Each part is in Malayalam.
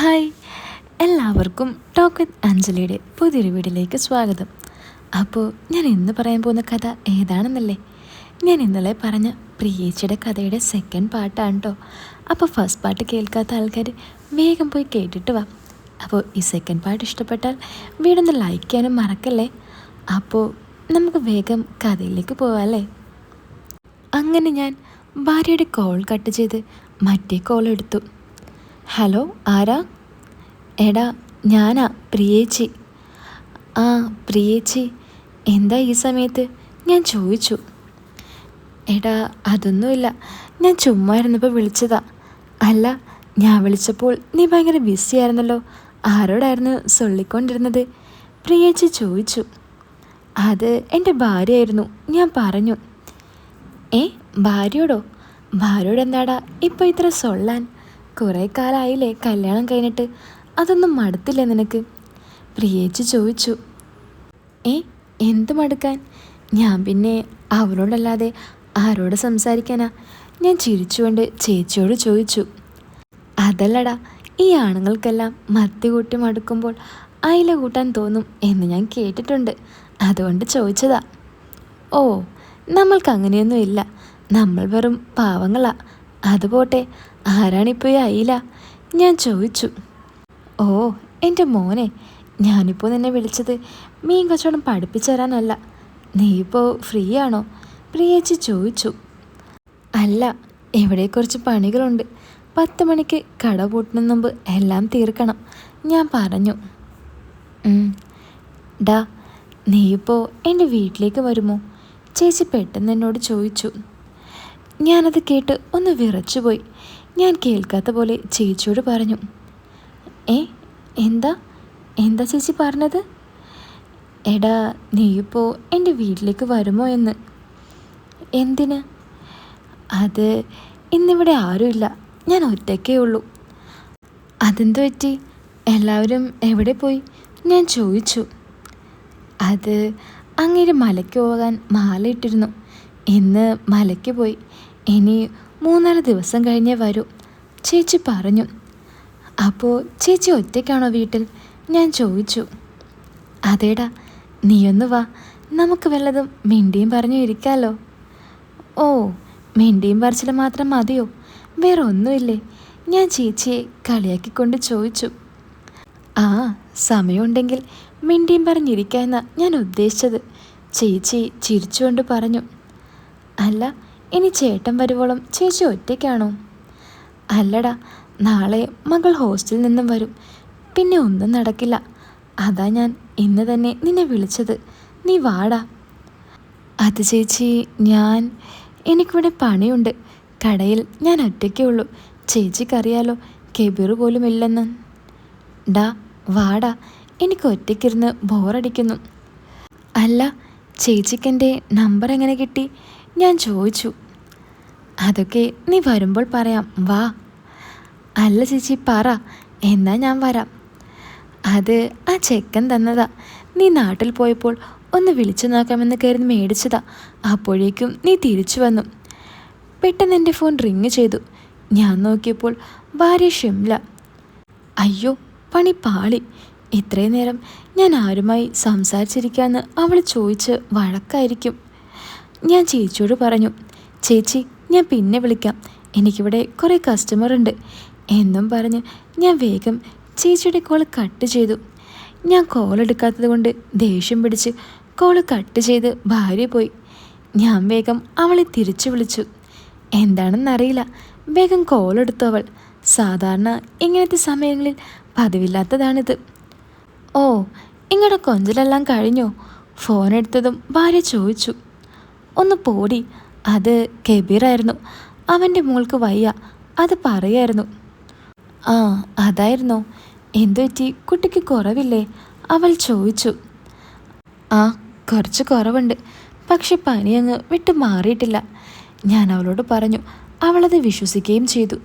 ഹായ്. എല്ലാവർക്കും ടോക്ക് വിത്ത് അഞ്ജലിയുടെ പുതിയൊരു വീഡിയോയിലേക്ക് സ്വാഗതം. അപ്പോൾ ഞാൻ ഇന്ന് പറയാൻ പോകുന്ന കഥ ഏതാണെന്നല്ലേ? ഞാൻ ഇന്നലെ പറഞ്ഞ പ്രിയേച്ചിയുടെ കഥയുടെ സെക്കൻഡ് പാർട്ടാണ് കേട്ടോ അപ്പോൾ ഫസ്റ്റ് പാർട്ട് കേൾക്കാത്ത ആൾക്കാർ വേഗം പോയി കേട്ടിട്ട് വാ. അപ്പോൾ ഈ സെക്കൻഡ് പാർട്ട് ഇഷ്ടപ്പെട്ടാൽ വീടൊന്ന് ലൈക്ക് ചെയ്യാനും മറക്കല്ലേ? അപ്പോൾ നമുക്ക് വേഗം കഥയിലേക്ക് പോവാല്ലേ? അങ്ങനെ ഞാൻ ഭാര്യയുടെ കോൾ കട്ട് ചെയ്ത് മറ്റേ കോൾ എടുത്തു. ഹലോ ആരാ? എടാ ഞാനാ പ്രിയേച്ചി. ആ പ്രിയേച്ചി എന്താ ഈ സമയത്ത്? ഞാൻ ചോദിച്ചു. എടാ അതൊന്നുമില്ല. ഞാൻ ചുമ്മാ ഇരുന്നപ്പോൾ വിളിച്ചതാ. അല്ല ഞാൻ വിളിച്ചപ്പോൾ നീ ഭയങ്കര ബിസി ആയിരുന്നല്ലോ. ആരോടായിരുന്നു സൊള്ളിക്കൊണ്ടിരുന്നത് പ്രിയേച്ചി ചോദിച്ചു. അത് എന്റെ ഭാര്യയായിരുന്നു. ഞാൻ പറഞ്ഞു. ഏ ഭാര്യയോടോ? ഭാര്യയോട് എന്താടാ ഇപ്പോൾ ഇത്ര സൊള്ളാൻ? കുറേ കാലമായില്ലേ കല്യാണം കഴിഞ്ഞിട്ട്. അതൊന്നും മടുത്തില്ലേ നിനക്ക്? പ്രിയേച്ചി ചോദിച്ചു. ഏ എന്ത് മടുക്കാൻ? ഞാൻ പിന്നെ അവരോടല്ലാതെ ആരോട് സംസാരിക്കാനാ? ഞാൻ ചിരിച്ചുകൊണ്ട് ചേച്ചിയോട് ചോദിച്ചു. അതല്ലടാ ഈ ആണുങ്ങൾക്കെല്ലാം മത്തി കൂട്ടി മടുക്കുമ്പോൾ അയില കൂട്ടാൻ തോന്നും എന്ന് ഞാൻ കേട്ടിട്ടുണ്ട്. അതുകൊണ്ട് ചോദിച്ചതാ. ഓ നമ്മൾക്കങ്ങനെയൊന്നും ഇല്ല നമ്മൾ വെറും പാവങ്ങളാ. അതുപോട്ടെ ആരാണിപ്പോൾ ഈ അയില? ഞാൻ ചോദിച്ചു. ഓ എന്റെ മോനെ ഞാനിപ്പോൾ നിന്നെ വിളിച്ചത് മീൻ കച്ചവടം പഠിപ്പിച്ചു തരാനല്ല. നീ ഇപ്പോൾ ഫ്രീ ആണോ പ്രിയേച്ചി ചോദിച്ചു. അല്ല ഇവിടെ കുറച്ച് പണികളുണ്ട്. പത്ത് മണിക്ക് കട പൂട്ടുന്ന മുമ്പ് എല്ലാം തീർക്കണം. ഞാൻ പറഞ്ഞു. ഡാ നീ ഇപ്പോൾ എന്റെ വീട്ടിലേക്ക് വരുമോ? ചേച്ചി പെട്ടെന്ന് എന്നോട് ചോദിച്ചു. ഞാനത് കേട്ട് ഒന്ന് വിറച്ചുപോയി. ഞാൻ കേൾക്കാത്ത പോലെ ചേച്ചിയോട് പറഞ്ഞു. ഏ എന്താ? എന്താ ചേച്ചി പറഞ്ഞത്? എടാ നീയിപ്പോൾ എന്റെ വീട്ടിലേക്ക് വരുമോ എന്ന്. എന്തിന്? അത് ഇന്നിവിടെ ആരുമില്ല. ഞാൻ ഒറ്റയ്ക്കേ ഉള്ളൂ. അതെന്തു പറ്റി? എല്ലാവരും എവിടെ പോയി? ഞാൻ ചോദിച്ചു. അത് അങ്ങേര് മലയ്ക്ക് പോകാൻ മാലയിട്ടിരുന്നു ഇന്ന് മലയ്ക്ക് പോയി. ഇനി മൂന്നാൽ ദിവസം കഴിഞ്ഞേ വരൂ. ചേച്ചി പറഞ്ഞു. അപ്പോൾ ചേച്ചി ഒറ്റയ്ക്കാണോ വീട്ടിൽ? ഞാൻ ചോദിച്ചു. അതേടാ നീയൊന്ന് വാ. നമുക്ക് വല്ലതും മിണ്ടിയും പറഞ്ഞു ഇരിക്കാമല്ലോ ഓ മിണ്ടിയും പറിച്ചിൽ മാത്രം മതിയോ? വേറെ ഒന്നുമില്ലേ? ഞാൻ ചേച്ചിയെ കളിയാക്കിക്കൊണ്ട് ചോദിച്ചു. ആ സമയമുണ്ടെങ്കിൽ മിണ്ടിയും പറഞ്ഞിരിക്കാമെന്നാണ് ഞാൻ ഉദ്ദേശിച്ചത്. ചേച്ചി ചിരിച്ചുകൊണ്ട് പറഞ്ഞു. അല്ല ഇനി ചേട്ടൻ വരുവോളം ചേച്ചി ഒറ്റയ്ക്കാണോ? അല്ലടാ നാളെ മകൾ ഹോസ്റ്റലിൽ നിന്നും വരും. പിന്നെ ഒന്നും നടക്കില്ല. അതാ ഞാൻ ഇന്ന് തന്നെ നിന്നെ വിളിച്ചത്. നീ വാടാ. അത് ചേച്ചി ഞാൻ എനിക്കിവിടെ പണിയുണ്ട്. കടയിൽ ഞാൻ ഒറ്റയ്ക്കേ ഉള്ളൂ. ചേച്ചിക്കറിയാലോ കെബിർ പോലും ഇല്ലെന്ന്. ഡാ വാടാ. എനിക്ക് ഒറ്റയ്ക്കിരുന്ന് ബോറടിക്കുന്നു. അല്ല ചേച്ചിക്കെന്റെ നമ്പർ എങ്ങനെ കിട്ടി? ഞാൻ ചോദിച്ചു. അതൊക്കെ നീ വരുമ്പോൾ പറയാം. വാ. അല്ല ചേച്ചി പറ. എന്നാ ഞാൻ വരാം. അത് ആ ചെക്കൻ തന്നതാ. നീ നാട്ടിൽ പോയപ്പോൾ ഒന്ന് വിളിച്ചു നോക്കാമെന്ന് കരുതി മേടിച്ചതാ. അപ്പോഴേക്കും നീ തിരിച്ചു വന്നു. പെട്ടെന്ന് എന്റെ ഫോൺ റിങ് ചെയ്തു. ഞാൻ നോക്കിയപ്പോൾ ഭാര്യ ഷിംല. അയ്യോ പണി പാളി. ഇത്രയും നേരം ഞാൻ ആരുമായി സംസാരിച്ചിരിക്കാന്ന് അവൾ ചോദിച്ച് വഴക്കായിരിക്കും. ഞാൻ ചേച്ചിയോട് പറഞ്ഞു ചേച്ചി ഞാൻ പിന്നെ വിളിക്കാം. എനിക്കിവിടെ കുറേ കസ്റ്റമർ ഉണ്ട്. എന്നും പറഞ്ഞ് ഞാൻ വേഗം ചേച്ചിയുടെ കോൾ കട്ട് ചെയ്തു. ഞാൻ കോൾ എടുക്കാത്തത് കൊണ്ട് ദേഷ്യം പിടിച്ച് കോൾ കട്ട് ചെയ്ത് ഭാര്യ പോയി. ഞാൻ വേഗം അവളെ തിരിച്ചു വിളിച്ചു. എന്താണെന്നറിയില്ല വേഗം കോൾ എടുത്തു അവൾ. സാധാരണ ഇങ്ങനത്തെ സമയങ്ങളിൽ പതിവില്ലാത്തതാണിത്. ഓ ഇങ്ങടെ കൊഞ്ചലെല്ലാം കഴിഞ്ഞോ? ഫോൺ എടുത്തതും ഭാര്യ ചോദിച്ചു. ഒന്ന് പോടി. അത് കെബീറായിരുന്നു. അവന്റെ മോൾക്ക് വയ്യ. അത് പറയായിരുന്നു. ആ അതായിരുന്നു. എന്തു പറ്റി? കുട്ടിക്ക് കുറവില്ലേ? അവൾ ചോദിച്ചു. ആ കുറച്ച് കുറവുണ്ട്. പക്ഷെ പനി അങ്ങ് വിട്ടു മാറിയിട്ടില്ല. ഞാൻ അവളോട് പറഞ്ഞു അവളത് വിശ്വസിക്കുകയും ചെയ്തു.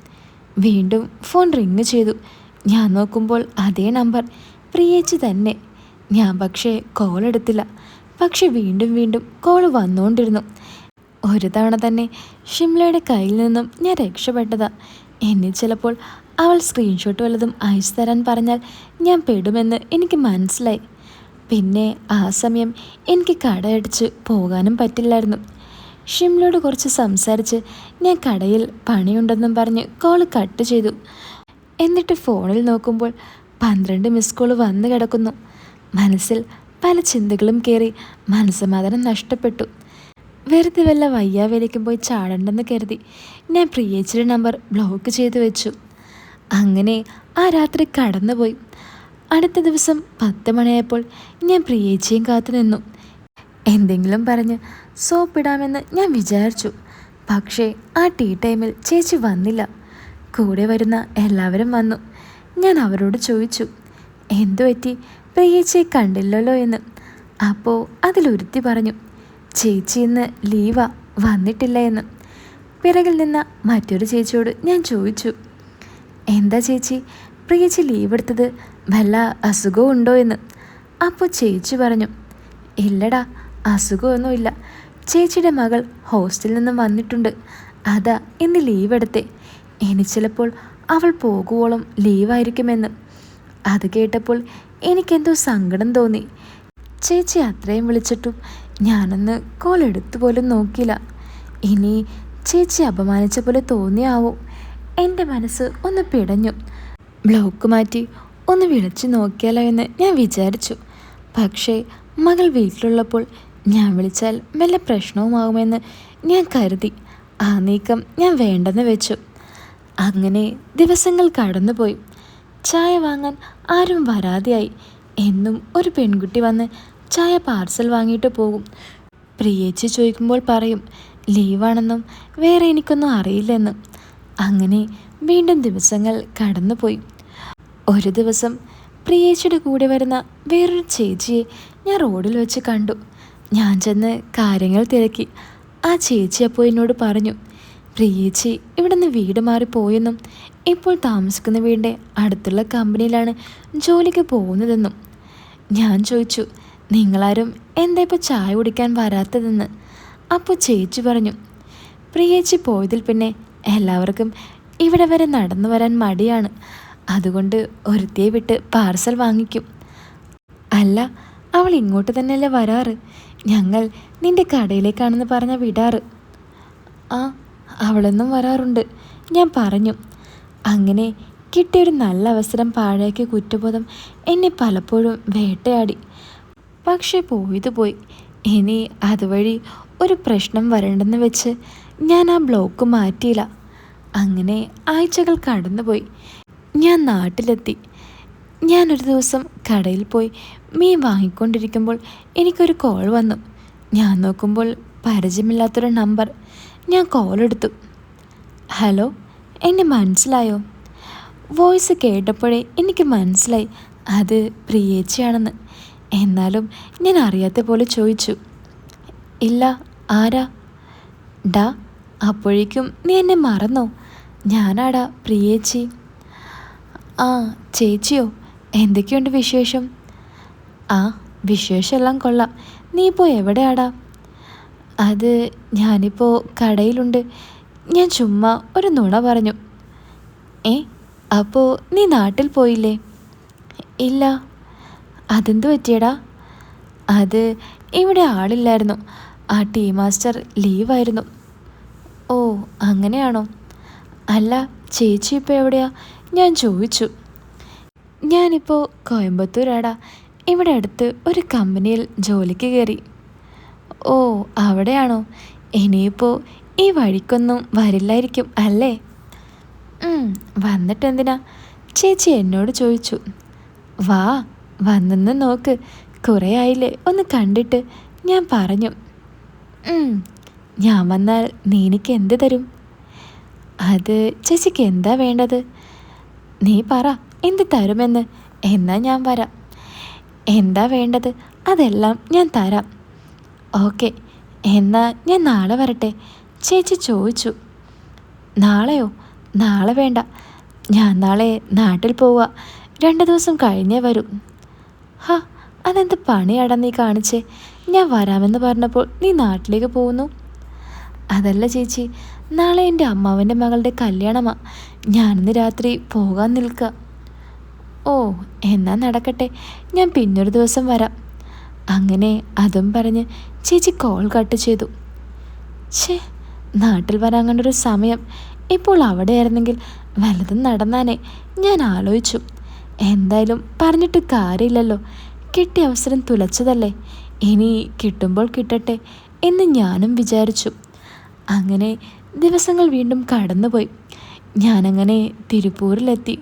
വീണ്ടും ഫോൺ റിങ് ചെയ്തു. ഞാൻ നോക്കുമ്പോൾ അതേ നമ്പർ. പ്രിയേച്ചി തന്നെ. ഞാൻ പക്ഷേ കോൾ എടുത്തില്ല. പക്ഷെ വീണ്ടും വീണ്ടും കോൾ വന്നുകൊണ്ടിരുന്നു ഒരു തവണ തന്നെ ഷിംലയുടെ കയ്യിൽ നിന്നും ഞാൻ രക്ഷപ്പെട്ടതാ. എന്നെ ചിലപ്പോൾ അവൾ സ്ക്രീൻഷോട്ട് വല്ലതും അയച്ചു തരാൻ പറഞ്ഞാൽ ഞാൻ പെടുമെന്ന് എനിക്ക് മനസ്സിലായി. പിന്നെ ആ സമയം എനിക്ക് കടയടിച്ച് പോകാനും പറ്റില്ലായിരുന്നു. ഷിംലയോട് കുറച്ച് സംസാരിച്ച് ഞാൻ കടയിൽ പണിയുണ്ടെന്നും പറഞ്ഞ് കോൾ കട്ട് ചെയ്തു. എന്നിട്ട് ഫോണിൽ നോക്കുമ്പോൾ പന്ത്രണ്ട് മിസ് കോൾ വന്നു കിടക്കുന്നു. മനസ്സിൽ പല ചിന്തകളും കയറി മനസ്സമാധാനം നഷ്ടപ്പെട്ടു. വെറുതെ വല്ല വയ്യാവേലിക്കും പോയി ചാടണ്ടെന്ന് കരുതി ഞാൻ പ്രിയേച്ചിയുടെ നമ്പർ ബ്ലോക്ക് ചെയ്തു വെച്ചു. അങ്ങനെ ആ രാത്രി കടന്നുപോയി. അടുത്ത ദിവസം പത്ത് മണിയായപ്പോൾ ഞാൻ പ്രിയേച്ചിയും കാത്തു നിന്നു. എന്തെങ്കിലും പറഞ്ഞ് സോപ്പിടാമെന്ന് ഞാൻ വിചാരിച്ചു. പക്ഷേ ആ ടീ ടൈമിൽ ചേച്ചി വന്നില്ല. കൂടെ വരുന്ന എല്ലാവരും വന്നു. ഞാൻ അവരോട് ചോദിച്ചു എന്തു പറ്റി? പ്രിയേച്ചിയെ കണ്ടില്ലല്ലോ എന്ന്. അപ്പോൾ അതിലൊരുത്തി പറഞ്ഞു ചേച്ചി ഇന്ന് ലീവാ വന്നിട്ടില്ല എന്ന്. പിറകിൽ നിന്ന മറ്റൊരു ചേച്ചിയോട് ഞാൻ ചോദിച്ചു എന്താ ചേച്ചി പ്രിയച്ചി ലീവ് എടുത്തത് വല്ല അസുഖവും ഉണ്ടോ എന്ന്? അപ്പോൾ ചേച്ചി പറഞ്ഞു ഇല്ലടാ അസുഖമൊന്നുമില്ല ചേച്ചിയുടെ മകൾ ഹോസ്റ്റലിൽ നിന്നും വന്നിട്ടുണ്ട്. അതാ ഇന്ന് ലീവ് എടുത്തേ. ഇനി ചിലപ്പോൾ അവൾ പോകുവോളം ലീവായിരിക്കുമെന്ന്. അത് കേട്ടപ്പോൾ എനിക്കെന്തോ സങ്കടം തോന്നി. ചേച്ചി അത്രയും വിളിച്ചിട്ടും ഞാനൊന്ന് കോൾ എടുത്തു പോലും നോക്കിയില്ല. ഇനി ചേച്ചി അപമാനിച്ച പോലെ തോന്നിയാവോ. എന്റെ മനസ്സ് ഒന്ന് പിടഞ്ഞു. ബ്ലോക്ക് മാറ്റി ഒന്ന് വിളിച്ചു നോക്കിയാലോ എന്ന് ഞാൻ വിചാരിച്ചു. പക്ഷേ മകൾ വീട്ടിലുള്ളപ്പോൾ ഞാൻ വിളിച്ചാൽ വല്ല പ്രശ്നവുമാകുമെന്ന് ഞാൻ കരുതി. ആ നീക്കം ഞാൻ വേണ്ടെന്ന് വെച്ചു. അങ്ങനെ ദിവസങ്ങൾ കടന്നുപോയി. ചായ വാങ്ങാൻ ആരും വരാതെയായി. എന്നും ഒരു പെൺകുട്ടി വന്ന് ചായ പാർസൽ വാങ്ങിയിട്ട് പോകും. പ്രിയേച്ചി ചോദിക്കുമ്പോൾ പറയും ലീവാണെന്നും വേറെ എനിക്കൊന്നും അറിയില്ലെന്നും. അങ്ങനെ വീണ്ടും ദിവസങ്ങൾ കടന്നുപോയി. ഒരു ദിവസം പ്രിയേച്ചിയുടെ കൂടെ വരുന്ന വേറൊരു ചേച്ചിയെ ഞാൻ റോഡിൽ വെച്ച് കണ്ടു. ഞാൻ ചെന്ന് കാര്യങ്ങൾ തിരക്കി. ആ ചേച്ചി അപ്പോൾ എന്നോട് പറഞ്ഞു പ്രിയേച്ചി ഇവിടെ നിന്ന് വീട് മാറിപ്പോയെന്നും ഇപ്പോൾ താമസിക്കുന്ന വീടിന്റെ അടുത്തുള്ള കമ്പനിയിലാണ് ജോലിക്ക് പോകുന്നതെന്നും ഞാൻ ചോദിച്ചു നിങ്ങളാരും എന്താ ഇപ്പോൾ ചായ കുടിക്കാൻ വരാത്തതെന്ന്? അപ്പോൾ ചേച്ചി പറഞ്ഞു പ്രിയേച്ചി പോയതിൽ പിന്നെ എല്ലാവർക്കും ഇവിടെ വരെ നടന്നു വരാൻ മടിയാണ്. അതുകൊണ്ട് ഒരുത്തിയെ വിട്ട് പാർസൽ വാങ്ങിക്കും. അല്ല അവൾ ഇങ്ങോട്ട് തന്നെയല്ലേ വരാറ്? ഞങ്ങൾ നിന്റെ കടയിലേക്കാണെന്ന് പറഞ്ഞ വിടാറ്. ആ അവളെന്നും വരാറുണ്ട് ഞാൻ പറഞ്ഞു. അങ്ങനെ കിട്ടിയൊരു നല്ല അവസരം പാഴാക്കിയ കുറ്റബോധം എന്നെ പലപ്പോഴും വേട്ടയാടി. പക്ഷേ പോയത് പോയി. ഇനി അതുവഴി ഒരു പ്രശ്നം വരണ്ടെന്ന് വെച്ച് ഞാൻ ആ ബ്ലോക്ക് മാറ്റിയില്ല. അങ്ങനെ ആഴ്ചകൾ കടന്നുപോയി. ഞാൻ നാട്ടിലെത്തി. ഞാനൊരു ദിവസം കടയിൽ പോയി മീൻ വാങ്ങിക്കൊണ്ടിരിക്കുമ്പോൾ എനിക്കൊരു കോൾ വന്നു. ഞാൻ നോക്കുമ്പോൾ പരിചയമില്ലാത്തൊരു നമ്പർ. ഞാൻ കോൾ എടുത്തു. ഹലോ? എന്നെ മനസ്സിലായോ? വോയിസ് കേട്ടപ്പോഴേ എനിക്ക് മനസ്സിലായി. അത് പ്രിയേച്ചിയാണെന്ന്. എന്നാലും ഞാൻ അറിയാത്ത പോലെ ചോദിച്ചു. ഇല്ല ആരാ? ഡാ അപ്പോഴേക്കും നീ എന്നെ മറന്നോ? ഞാനാടാ പ്രിയേച്ചി. ആ ചേച്ചിയോ? എന്തൊക്കെയുണ്ട് വിശേഷം? ആ വിശേഷമെല്ലാം കൊള്ളാം. നീ ഇപ്പോൾ എവിടെയാടാ? അത് ഞാനിപ്പോൾ കടയിലുണ്ട്. ഞാൻ ചുമ്മാ ഒരു നുണ പറഞ്ഞു. ഏ അപ്പോൾ നീ നാട്ടിൽ പോയില്ലേ? ഇല്ല. അതെന്തു പറ്റിയടാ? അത് ഇവിടെ ആളില്ലായിരുന്നു. ആ ടീ മാസ്റ്റർ ലീവായിരുന്നു. ഓ അങ്ങനെയാണോ? അല്ല ചേച്ചി ഇപ്പോൾ എവിടെയാ? ഞാൻ ചോദിച്ചു. ഞാനിപ്പോൾ കോയമ്പത്തൂരാടാ. ഇവിടെ അടുത്ത് ഒരു കമ്പനിയിൽ ജോലിക്ക് കയറി. ഓ അവിടെയാണോ? ഇനിയിപ്പോൾ ഈ വഴിക്കൊന്നും വരില്ലായിരിക്കും അല്ലേ? വന്നിട്ടെന്തിനാ? ചേച്ചി എന്നോട് ചോദിച്ചു. വാ വന്നെന്ന് നോക്ക്. കുറേ ആയില്ലേ ഒന്ന് കണ്ടിട്ട് ഞാൻ പറഞ്ഞു. ഞാൻ വന്നാൽ നീ എനിക്ക് എന്ത് തരും? അത് ചേച്ചിക്ക് എന്താ വേണ്ടത്? നീ പറ എന്ത് തരുമെന്ന്. എന്നാ ഞാൻ വരാം. എന്താ വേണ്ടത്? അതെല്ലാം ഞാൻ തരാം. ഓക്കെ എന്നാ ഞാൻ നാളെ വരട്ടെ. ചേച്ചി ചോദിച്ചു. നാളെയോ? നാളെ വേണ്ട. ഞാൻ നാളെ നാട്ടിൽ പോവുക രണ്ട് ദിവസം കഴിഞ്ഞേ വരൂ. ഹാ അതെന്ത് പണിയാടാ നീ കാണിച്ചേ? ഞാൻ വരാമെന്ന് പറഞ്ഞപ്പോൾ നീ നാട്ടിലേക്ക് പോകുന്നു? അതല്ല ചേച്ചി നാളെ എന്റെ അമ്മാവന്റെ മകളുടെ കല്യാണമാ. ഞാനിന്ന് രാത്രി പോകാൻ നിൽക്കുക ഓ എന്നാ നടക്കട്ടെ. ഞാൻ പിന്നൊരു ദിവസം വരാം. അങ്ങനെ അതും പറഞ്ഞ് ചേച്ചി കോൾ കട്ട് ചെയ്തു. ഛേ നാട്ടിൽ വരാൻ കണ്ടൊരു സമയം. ഇപ്പോൾ അവിടെ അവിടെയായിരുന്നെങ്കിൽ വലതും നടന്നാനേ. ഞാൻ ആലോചിച്ചു. എന്തായാലും പറഞ്ഞിട്ട് കാര്യമില്ലല്ലോ. കിട്ടിയ അവസരം തുലച്ചതല്ലേ. ഇനി കിട്ടുമ്പോൾ കിട്ടട്ടെ എന്ന് ഞാനും വിചാരിച്ചു. അങ്ങനെ ദിവസങ്ങൾ വീണ്ടും കടന്നുപോയി. ഞാനങ്ങനെ തിരുപ്പൂരിലെത്തി.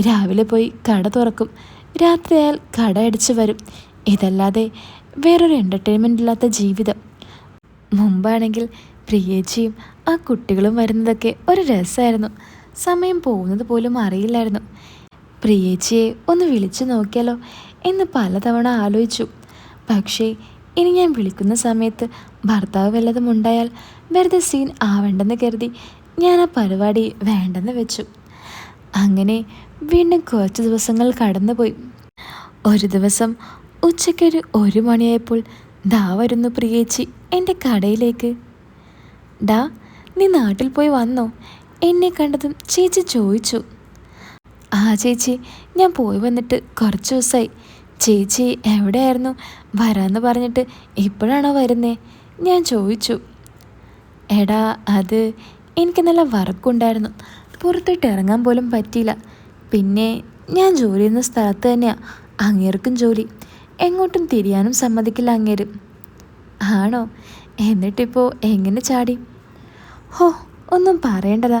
രാവിലെ പോയി കട തുറക്കും. രാത്രിയാൽ കട അടിച്ചു വരും. ഇതല്ലാതെ വേറൊരു എന്റർടൈൻമെന്റ് ഇല്ലാത്ത ജീവിതം. മുമ്പാണെങ്കിൽ പ്രിയേച്ചിയും ആ കുട്ടികളും വരുന്നതൊക്കെ ഒരു രസമായിരുന്നു. സമയം പോകുന്നത് പോലും അറിയില്ലായിരുന്നു. പ്രിയേച്ചിയെ ഒന്ന് വിളിച്ചു നോക്കിയാലോ എന്ന് പലതവണ ആലോചിച്ചു. പക്ഷേ ഇനി ഞാൻ വിളിക്കുന്ന സമയത്ത് ഭർത്താവ് വല്ലതും ഉണ്ടായാൽ വെറുതെ സീൻ ആവണ്ടെന്ന് കരുതി ഞാൻ ആ പരിപാടി വേണ്ടെന്ന് വെച്ചു. അങ്ങനെ വീണ്ടും കുറച്ച് ദിവസങ്ങൾ കടന്നുപോയി. ഒരു ദിവസം ഉച്ചയ്ക്കൊരു ഒരു മണിയായപ്പോൾ ദാ വരുന്നു പ്രിയേച്ചി എന്റെ കടയിലേക്ക്. ഡാ നീ നാട്ടിൽ പോയി വന്നോ? എന്നെ കണ്ടതും ചേച്ചി ചോദിച്ചു. ആ ചേച്ചി ഞാൻ പോയി വന്നിട്ട് കുറച്ച് ദിവസമായി ചേച്ചി എവിടെയായിരുന്നു? വരാമെന്ന് പറഞ്ഞിട്ട് ഇപ്പോഴാണോ വരുന്നേ? ഞാൻ ചോദിച്ചു. എടാ അത് എനിക്ക് നല്ല വർക്കുണ്ടായിരുന്നു. പുറത്തോട്ട് ഇറങ്ങാൻ പോലും പറ്റിയില്ല. പിന്നെ ഞാൻ ജോലി ചെയ്യുന്ന സ്ഥലത്ത് തന്നെയാണ് അങ്ങേർക്കും ജോലി. എങ്ങോട്ടും തിരിയാനും സമ്മതിക്കില്ല അങ്ങേരും. ആണോ? എന്നിട്ടിപ്പോൾ എങ്ങനെ ചാടി? ഹോ ഒന്നും പറയേണ്ടതാ.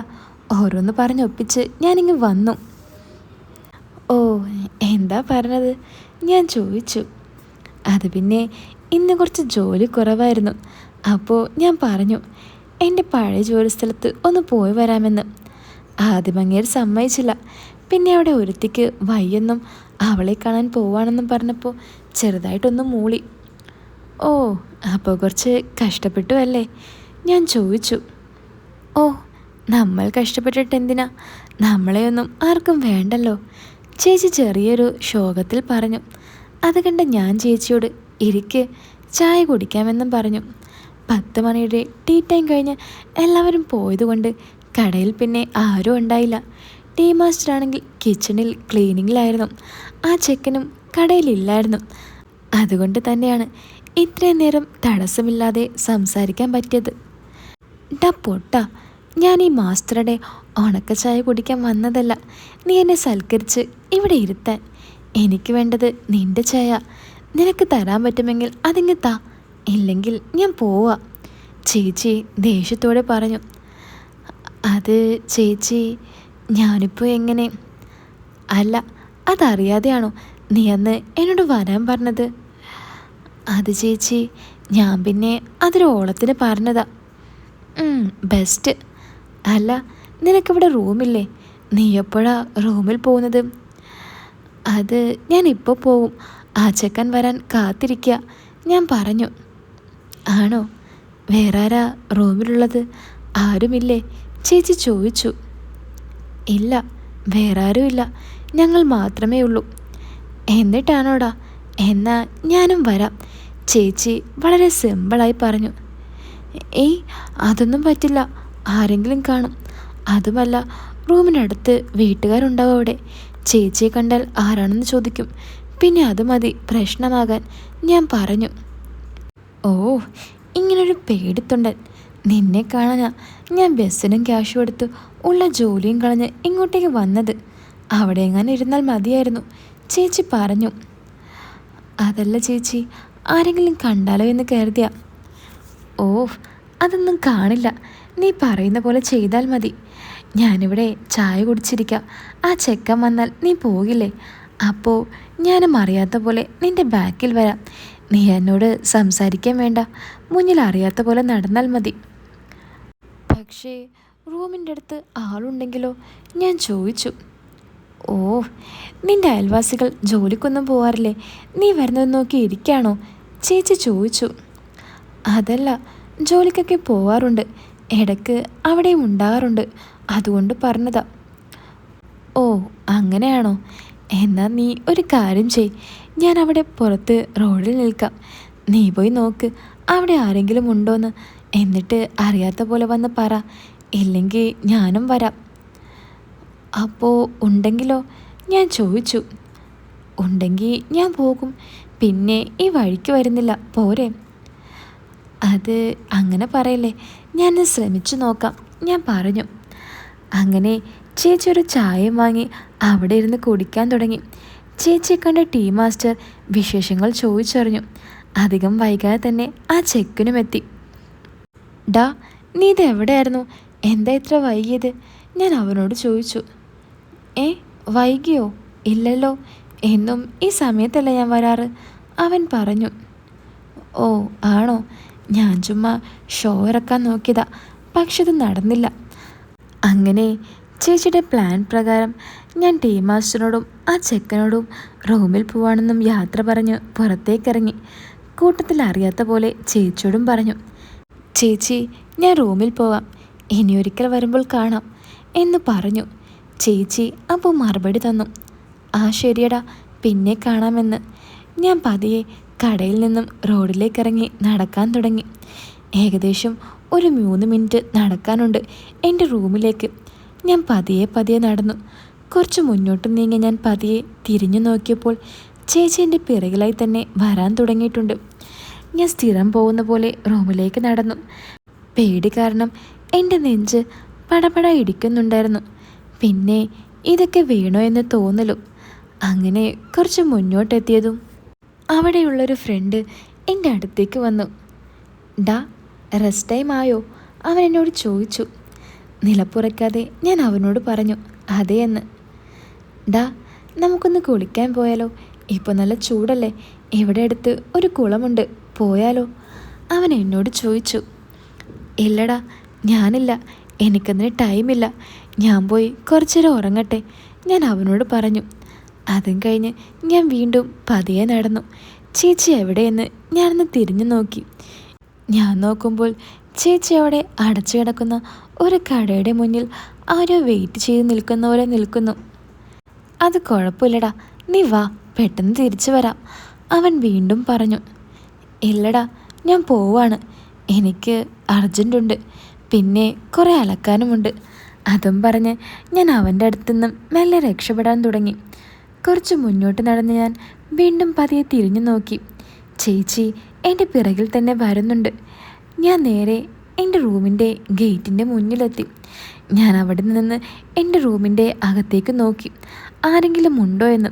ഓരോന്ന് പറഞ്ഞൊപ്പിച്ച് ഞാനിങ്ങ് വന്നു. ഓ എന്താ പറഞ്ഞത്? ഞാൻ ചോദിച്ചു. അത് പിന്നെ ഇന്ന് കുറച്ച് ജോലി കുറവായിരുന്നു. അപ്പോൾ ഞാൻ പറഞ്ഞു എന്റെ പഴയ ജോലി സ്ഥലത്ത് ഒന്ന് പോയി വരാമെന്ന്. ആദ്യം അങ്ങേര് സമ്മതിച്ചില്ല. പിന്നെ അവിടെ ഒരുത്തിക്ക് വയ്യെന്നും അവളെ കാണാൻ പോവാണെന്നും പറഞ്ഞപ്പോൾ ചെറുതായിട്ടൊന്ന് മൂളി. ഓ അപ്പോൾ കുറച്ച് കഷ്ടപ്പെട്ടു അല്ലേ? ഞാൻ ചോദിച്ചു. ഓ നമ്മൾ കഷ്ടപ്പെട്ടിട്ട് എന്തിനാ? നമ്മളെയൊന്നും ആർക്കും വേണ്ടല്ലോ. ചേച്ചി ചെറിയൊരു ശോകത്തിൽ പറഞ്ഞു. അത് കണ്ട ഞാൻ ചേച്ചിയോട് ഇരിക്ക് ചായ കുടിക്കാമെന്നും പറഞ്ഞു. പത്ത് മണിയുടെ ടീ ടൈം കഴിഞ്ഞ് എല്ലാവരും പോയതുകൊണ്ട് കടയിൽ പിന്നെ ആരും ഉണ്ടായില്ല. ടീ മാസ്റ്റർ ആണെങ്കിൽ കിച്ചണിൽ ക്ലീനിങ്ങിലായിരുന്നു. ആ ചെക്കനും കടയിലില്ലായിരുന്നു. അതുകൊണ്ട് തന്നെയാണ് ഇത്രയും നേരം തടസ്സമില്ലാതെ സംസാരിക്കാൻ പറ്റിയത്. ഡാ പൊട്ട ഞാൻ ഈ മാസ്റ്ററുടെ ഉണക്കച്ചായ കുടിക്കാൻ വന്നതല്ല. നീ എന്നെ സൽക്കരിച്ച് ഇവിടെ ഇരുത്താൻ. എനിക്ക് വേണ്ടത് നിന്റെ ചായ. നിനക്ക് തരാൻ പറ്റുമെങ്കിൽ അതിങ്ങ് താ. ഇല്ലെങ്കിൽ ഞാൻ പോവാ. ചേച്ചി ദേഷ്യത്തോടെ പറഞ്ഞു. അത് ചേച്ചി ഞാനിപ്പോൾ എങ്ങനെ? അല്ല അതറിയാതെയാണോ നീ അന്ന് എന്നോട് വരാൻ പറഞ്ഞത്? അത് ചേച്ചി ഞാൻ പിന്നെ അതൊരു ഓളത്തിന് പറഞ്ഞതാ. ബെസ്റ്റ് അല്ല നിനക്കിവിടെ റൂമില്ലേ? നീ എപ്പോഴാ റൂമിൽ പോകുന്നത്? അത് ഞാൻ ഇപ്പോൾ പോവും. ആ ചെക്കൻ വരാൻ കാത്തിരിക്കുക ഞാൻ പറഞ്ഞു. ആണോ? വേറെ ആരാ റൂമിലുള്ളത്? ആരുമില്ലേ? ചേച്ചി ചോദിച്ചു. ഇല്ല വേറെ ആരുമില്ല ഞങ്ങൾ മാത്രമേ ഉള്ളൂ. എന്നിട്ടാണോടാ എന്നാ ഞാനും വരാം. ചേച്ചി വളരെ സിമ്പിളായി പറഞ്ഞു. ഏയ് അതൊന്നും പറ്റില്ല. ആരെങ്കിലും കാണും. അതുമല്ല റൂമിനടുത്ത് വീട്ടുകാരുണ്ടാവും അവിടെ. ചേച്ചിയെ കണ്ടാൽ ആരാണെന്ന് ചോദിക്കും. പിന്നെ അത് മതി പ്രശ്നമാകാൻ. ഞാൻ പറഞ്ഞു. ഓ ഇങ്ങനൊരു പേടിത്തൊണ്ടൻ. നിന്നെ കാണാനാ ഞാൻ ബസ്സിനും ക്യാഷും എടുത്ത് ഉള്ള ജോലിയും കളഞ്ഞ് ഇങ്ങോട്ടേക്ക് വന്നത്. അവിടെ എങ്ങനെ ഇരുന്നാൽ മതിയായിരുന്നു. ചേച്ചി പറഞ്ഞു. അതല്ല ചേച്ചി ആരെങ്കിലും കണ്ടാലോ എന്ന് കരുതിയ. ഓ അതൊന്നും കാണില്ല. നീ പറയുന്ന പോലെ ചെയ്താൽ മതി. ഞാനിവിടെ ചായ കുടിച്ചിരിക്കാം. ആ ചെക്കൻ വന്നാൽ നീ പോകില്ലേ? അപ്പോൾ ഞാനും അറിയാത്ത പോലെ നിന്റെ ബാക്കിൽ വരാം. നീ എന്നോട് സംസാരിക്കാൻ വേണ്ട. മുന്നിൽ അറിയാത്ത പോലെ നടന്നാൽ മതി. പക്ഷേ റൂമിന്റെ അടുത്ത് ആളുണ്ടെങ്കിലോ? ഞാൻ ചോദിച്ചു. ഓ നിന്റെ അയൽവാസികൾ ജോലിക്കൊന്നും പോവാറില്ലേ? നീ വരുന്നത് നോക്കി ഇരിക്കാണോ? ചേച്ചി ചോദിച്ചു. അതല്ല ജോലിക്കൊക്കെ പോവാറുണ്ട്. ഇടയ്ക്ക് അവിടെയും ഉണ്ടാകാറുണ്ട്. അതുകൊണ്ട് പറഞ്ഞതാ. ഓ അങ്ങനെയാണോ? എന്നാൽ നീ ഒരു കാര്യം ചെയ്. ഞാൻ അവിടെ പുറത്ത് റോഡിൽ നിൽക്കാം. നീ പോയി നോക്ക് അവിടെ ആരെങ്കിലും ഉണ്ടോന്ന്. എന്നിട്ട് അറിയാത്ത പോലെ വന്ന് പറ. ഇല്ലെങ്കിൽ ഞാനും വരാം. അപ്പോൾ ഉണ്ടെങ്കിലോ? ഞാൻ ചോദിച്ചു. ഉണ്ടെങ്കിൽ ഞാൻ പോകും. പിന്നെ ഈ വഴിക്ക് വരുന്നില്ല. പോരെ. അത് അങ്ങനെ പറയല്ലേ. ഞാൻ ശ്രമിച്ചു നോക്കാം. ഞാൻ പറഞ്ഞു. അങ്ങനെ ചേച്ചി ഒരു ചായയും വാങ്ങി അവിടെ ഇരുന്ന് കുടിക്കാൻ തുടങ്ങി. ചേച്ചിയെ കണ്ട ടീ മാസ്റ്റർ വിശേഷങ്ങൾ ചോദിച്ചറിഞ്ഞു. അധികം വൈകാതെ തന്നെ ആ ചെക്കിനും എത്തി. ഡാ നീ ഇത് എവിടെയായിരുന്നു എന്താ ഇത്ര വൈകിയത്? ഞാൻ അവനോട് ചോദിച്ചു. ഏ വൈകിയോ? ഇല്ലല്ലോ. എന്നും ഈ സമയത്തല്ല ഞാൻ വരാറ്? അവൻ പറഞ്ഞു. ഓ ആണോ? ഞാൻ ചുമ്മാ ഷോ ഇറക്കാൻ നോക്കിയതാ. പക്ഷെ അത് നടന്നില്ല. അങ്ങനെ ചേച്ചിയുടെ പ്ലാൻ പ്രകാരം ഞാൻ ടീ മാസ്റ്ററിനോടും ആ ചെക്കനോടും റൂമിൽ പോവാണെന്നും യാത്ര പറഞ്ഞ് പുറത്തേക്കിറങ്ങി. കൂട്ടത്തിൽ അറിയാത്ത പോലെ ചേച്ചിയോടും പറഞ്ഞു. ചേച്ചി ഞാൻ റൂമിൽ പോവാം. ഇനിയൊരിക്കൽ വരുമ്പോൾ കാണാം എന്ന് പറഞ്ഞു. ചേച്ചി അപ്പോൾ മറുപടി തന്നു. ആ ശരിയടാ പിന്നെ കാണാമെന്ന്. ഞാൻ പതിയെ കടയിൽ നിന്നും റോഡിലേക്ക് ഇറങ്ങി നടക്കാൻ തുടങ്ങി. ഏകദേശം ഒരു മൂന്ന് മിനിറ്റ് നടക്കാനുണ്ട് എന്റെ റൂമിലേക്ക്. ഞാൻ പതിയെ പതിയെ നടന്നു. കുറച്ച് മുന്നോട്ട് നീങ്ങി ഞാൻ പതിയെ തിരിഞ്ഞു നോക്കിയപ്പോൾ ചേച്ചി എന്റെ പിറകിലായി തന്നെ വരാൻ തുടങ്ങിയിട്ടുണ്ട്. ഞാൻ സ്ഥിരം പോകുന്ന പോലെ റൂമിലേക്ക് നടന്നു. പേടി കാരണം എന്റെ നെഞ്ച് പടപട ഇടിക്കുന്നുണ്ടായിരുന്നു. പിന്നെ ഇതൊക്കെ വേണോ എന്ന് തോന്നലും. അങ്ങനെ കുറച്ച് മുന്നോട്ടെത്തിയതും അവിടെയുള്ളൊരു ഫ്രണ്ട് എന്റെ അടുത്തേക്ക് വന്നു. ഡാ റെസ്റ്റ് ടൈം ആയോ? അവൻ എന്നോട് ചോദിച്ചു. നിലപ്പുറയ്ക്കാതെ ഞാൻ അവനോട് പറഞ്ഞു അതെ എന്ന്. ഡാ നമുക്കൊന്ന് കുളിക്കാൻ പോയാലോ? ഇപ്പോൾ നല്ല ചൂടല്ലേ. ഇവിടെ അടുത്ത് ഒരു കുളമുണ്ട്. പോയാലോ? അവൻ എന്നോട് ചോദിച്ചു. ഇല്ലടാ ഞാനില്ല. എനിക്കതിന് ടൈമില്ല ഞാൻ പോയി കുറച്ചേരം ഉറങ്ങട്ടെ ഞാൻ അവനോട് പറഞ്ഞു. അതും കഴിഞ്ഞ് ഞാൻ വീണ്ടും പതിയെ നടന്നു. ചേച്ചി എവിടെയെന്ന് ഞാനൊന്ന് തിരിഞ്ഞു നോക്കി. ഞാൻ നോക്കുമ്പോൾ ചേച്ചി അവിടെ അടച്ചു കിടക്കുന്ന ഒരു കടയുടെ മുന്നിൽ ആരോ വെയിറ്റ് ചെയ്ത് നിൽക്കുന്ന പോലെ നിൽക്കുന്നു. അത് കുഴപ്പമില്ലടാ നീ വാ പെട്ടെന്ന് തിരിച്ചു വരാം അവൻ വീണ്ടും പറഞ്ഞു. ഇല്ലടാ ഞാൻ പോവാണ്. എനിക്ക് അർജന്റുണ്ട് പിന്നെ കുറേ അലക്കാനുമുണ്ട്. അതും പറഞ്ഞ് ഞാൻ അവന്റെ അടുത്തു നിന്നും മെല്ലെ രക്ഷപ്പെടാൻ തുടങ്ങി. കുറച്ച് മുന്നോട്ട് നടന്ന് ഞാൻ വീണ്ടും പതിയെ തിരിഞ്ഞു നോക്കി. ചേച്ചി എന്റെ പിറകിൽ തന്നെ വരുന്നുണ്ട്. ഞാൻ നേരെ എന്റെ റൂമിന്റെ ഗേറ്റിന്റെ മുന്നിലെത്തി. ഞാൻ അവിടെ നിന്ന് എന്റെ റൂമിന്റെ അകത്തേക്ക് നോക്കി. ആരെങ്കിലും ഉണ്ടോ എന്ന്.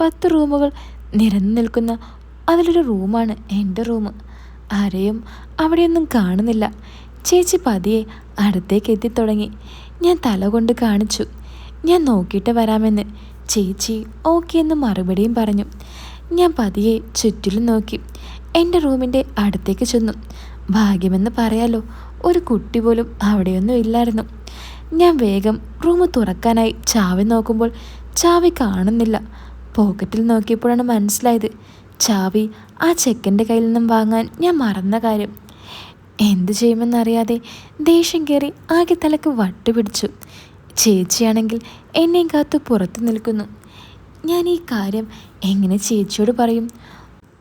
പത്ത് റൂമുകൾ നിരന്നു നിൽക്കുന്ന അതിലൊരു റൂമാണ് എന്റെ റൂം. ആരെയും അവിടെയൊന്നും കാണുന്നില്ല. ചേച്ചി പതിയെ അടുത്തേക്ക് എത്തിത്തുടങ്ങി. ഞാൻ തല കൊണ്ട് കാണിച്ചു. ഞാൻ നോക്കിയിട്ട് വരാമെന്ന്. ചേച്ചി ഓക്കെ എന്ന് മറുപടിയും പറഞ്ഞു. ഞാൻ പതിയെ ചുറ്റിലും നോക്കി. എന്റെ റൂമിന്റെ അടുത്തേക്ക് ചെന്നു. ഭാഗ്യമെന്ന് പറയാലോ ഒരു കുട്ടി പോലും അവിടെയൊന്നും ഇല്ലായിരുന്നു. ഞാൻ വേഗം റൂം തുറക്കാനായി ചാവി നോക്കുമ്പോൾ ചാവി കാണുന്നില്ല. പോക്കറ്റിൽ നോക്കിയപ്പോഴാണ് മനസ്സിലായത്. ചാവി ആ ചെക്കന്റെ കയ്യിൽ നിന്നും വാങ്ങാൻ ഞാൻ മറന്ന കാര്യം. എന്തു ചെയ്യുമെന്നറിയാതെ ദേഷ്യം കയറി ആകെ തലക്ക് വട്ടുപിടിച്ചു ചേച്ചിയാണെങ്കിൽ എന്നെയും കാത്തു പുറത്തു നിൽക്കുന്നു. ഞാൻ ഈ കാര്യം എങ്ങനെ ചേച്ചിയോട് പറയും?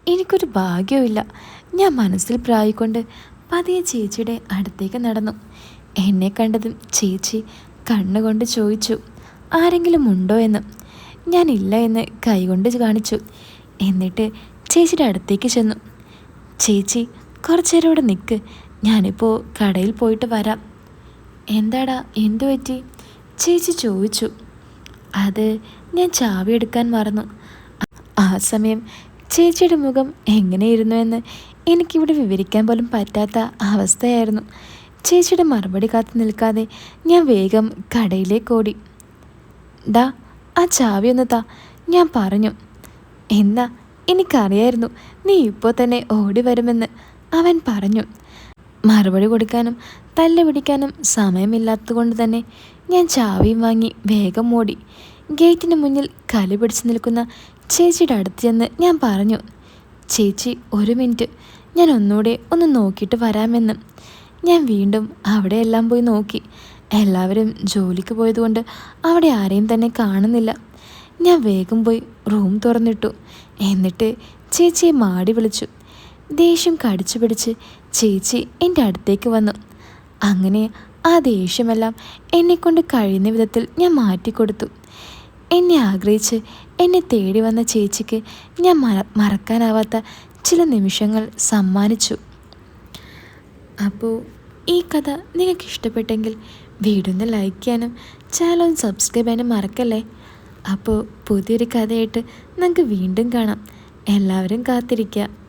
എനിക്കൊരു ഭാഗ്യവുമില്ല. ഞാൻ മനസ്സിൽ പ്രായിക്കൊണ്ട് പതിയെ ചേച്ചിയുടെ അടുത്തേക്ക് നടന്നു. എന്നെ കണ്ടതും ചേച്ചി കണ്ണുകൊണ്ട് ചോദിച്ചു ആരെങ്കിലും ഉണ്ടോ എന്ന്? ഞാനില്ല എന്ന് കൈകൊണ്ട് കാണിച്ചു. എന്നിട്ട് ചേച്ചിയുടെ അടുത്തേക്ക് ചെന്നു. ചേച്ചി കുറച്ചു നേരം ഇവിടെ നിൽക്ക് ഞാനിപ്പോൾ കടയിൽ പോയിട്ട് വരാം. എന്താടാ എന്തു പറ്റി? ചേച്ചി ചോദിച്ചു. അത് ഞാൻ ചാവി എടുക്കാൻ മറന്നു. ആ സമയം ചേച്ചിയുടെ മുഖം എങ്ങനെയിരുന്നുവെന്ന് എനിക്കിവിടെ വിവരിക്കാൻ പോലും പറ്റാത്ത അവസ്ഥയായിരുന്നു. ചേച്ചിയുടെ മറുപടി കാത്തു നിൽക്കാതെ ഞാൻ വേഗം കടയിലേക്ക് ഓടി. ഡാ ആ ചാവി ഒന്ന് താ ഞാൻ പറഞ്ഞു. എന്നാ എനിക്കറിയായിരുന്നു നീ ഇപ്പോൾ തന്നെ ഓടി വരുമെന്ന്. അവൻ പറഞ്ഞു മറുപടി കൊടുക്കാനും തല്ല് പിടിക്കാനും സമയമില്ലാത്തതുകൊണ്ട് തന്നെ ഞാൻ ചാവിയും വാങ്ങി വേഗം ഓടി. ഗേറ്റിന് മുന്നിൽ കലി പിടിച്ചു നിൽക്കുന്ന ചേച്ചിയുടെ അടുത്ത് ചെന്ന് ഞാൻ പറഞ്ഞു ചേച്ചി ഒരു മിനിറ്റ്. ഞാൻ ഒന്നുകൂടെ ഒന്ന് നോക്കിയിട്ട് വരാമെന്ന്. ഞാൻ വീണ്ടും അവിടെയെല്ലാം പോയി നോക്കി. എല്ലാവരും ജോലിക്ക് പോയതുകൊണ്ട് അവിടെ ആരെയും തന്നെ കാണുന്നില്ല. ഞാൻ വേഗം പോയി റൂം തുറന്നിട്ടു. എന്നിട്ട് ചേച്ചിയെ മാടി വിളിച്ചു. ദേഷ്യം കടിച്ചു പിടിച്ച് ചേച്ചി എന്റെ അടുത്തേക്ക് വന്നു. അങ്ങനെ ആ ദേഷ്യമെല്ലാം എന്നെക്കൊണ്ട് കഴിയുന്ന വിധത്തിൽ ഞാൻ മാറ്റിക്കൊടുത്തു. എന്നെ ആഗ്രഹിച്ച് എന്നെ തേടി വന്ന ചേച്ചിക്ക് ഞാൻ മറ മറക്കാനാവാത്ത ചില നിമിഷങ്ങൾ സമ്മാനിച്ചു. അപ്പോൾ ഈ കഥ നിങ്ങൾക്ക് ഇഷ്ടപ്പെട്ടെങ്കിൽ വീടൊന്ന് ലൈക്ക് ചെയ്യാനും ചാനൽ ഒന്ന് സബ്സ്ക്രൈബ് ചെയ്യാനും മറക്കല്ലേ? അപ്പോൾ പുതിയൊരു കഥയായിട്ട് നമുക്ക് വീണ്ടും കാണാം. എല്ലാവരും കാത്തിരിക്കുക